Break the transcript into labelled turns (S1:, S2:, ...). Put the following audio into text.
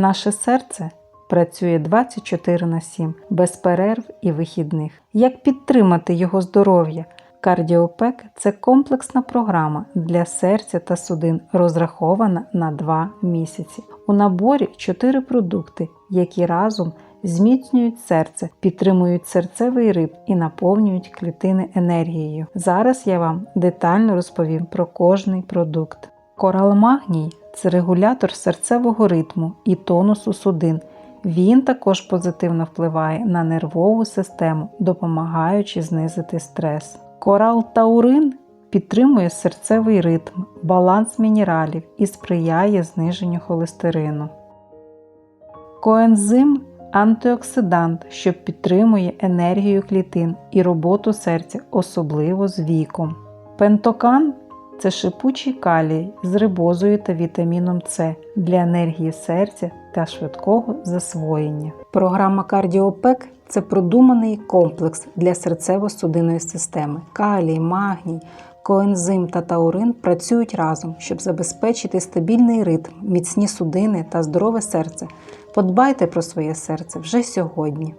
S1: Наше серце працює 24 на 7, без перерв і вихідних. Як підтримати його здоров'я? Кардіопек це комплексна програма для серця та судин, розрахована на 2 місяці. У наборі 4 продукти, які разом зміцнюють серце, підтримують серцевий ритм і наповнюють клітини енергією. Зараз я вам детально розповім про кожний продукт. Корал Магній це регулятор серцевого ритму і тонусу судин. Він також позитивно впливає на нервову систему, допомагаючи знизити стрес. Корал Таурин підтримує серцевий ритм, баланс мінералів і сприяє зниженню холестерину. Коензим антиоксидант, що підтримує енергію клітин і роботу серця, особливо з віком. Пентокан це шипучий калій з рибозою та вітаміном С для енергії серця та швидкого засвоєння. Програма Кардіопек це продуманий комплекс для серцево-судинної системи. Калій, магній, коензим та таурин працюють разом, щоб забезпечити стабільний ритм, міцні судини та здорове серце. Подбайте про своє серце вже сьогодні.